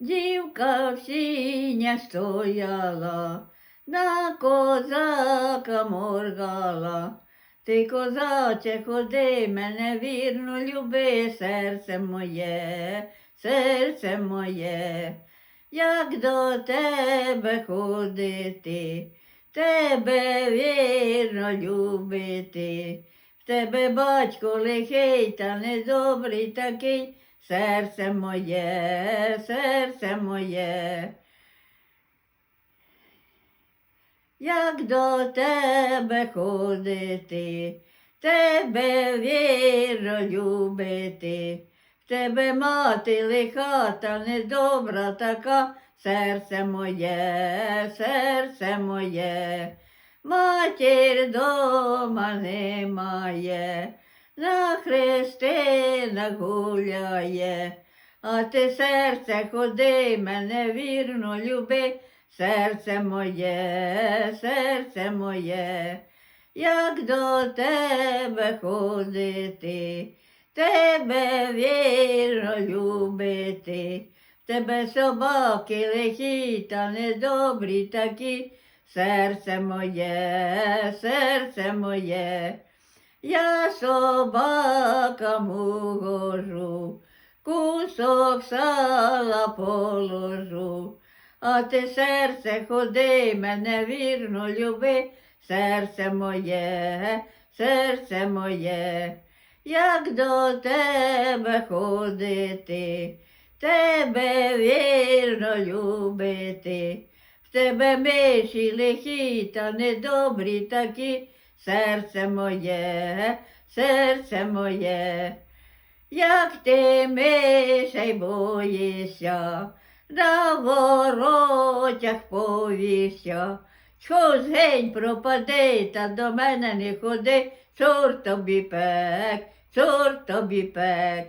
Дівка в сіня стояла, на козака моргала. Ти, козаче, ходи, мене вірно люби, серце моє, серце моє, як до тебе ходити, тебе вірно любити, в тебе батько лихий та недобрий такий, серце моє, серце моє. Як до тебе ходити, тебе вірно любити, в тебе мати лиха та недобра така, серце моє, серце моє, матір дома немає, на хрестинах гуляє, а ти серце ходи, мене вірно люби, серце моє, серце моє, як до тебе ходити, тебе вірно любити, тебе собаки лихі та недобрі такі, серце моє, серце моє. Я собакам угожу, кусок сала положу, а ти серце ходи, мене вірно люби, серце моє, серце моє, як до тебе ходити, тебе вірно любити, в тебе миші лихі та недобрі такі, серце моє, серце моє, як ти мишей боїшся, на воротях повіся, що гень пропади, та до мене не ходи, чорт тобі пек, чорт тобі пек.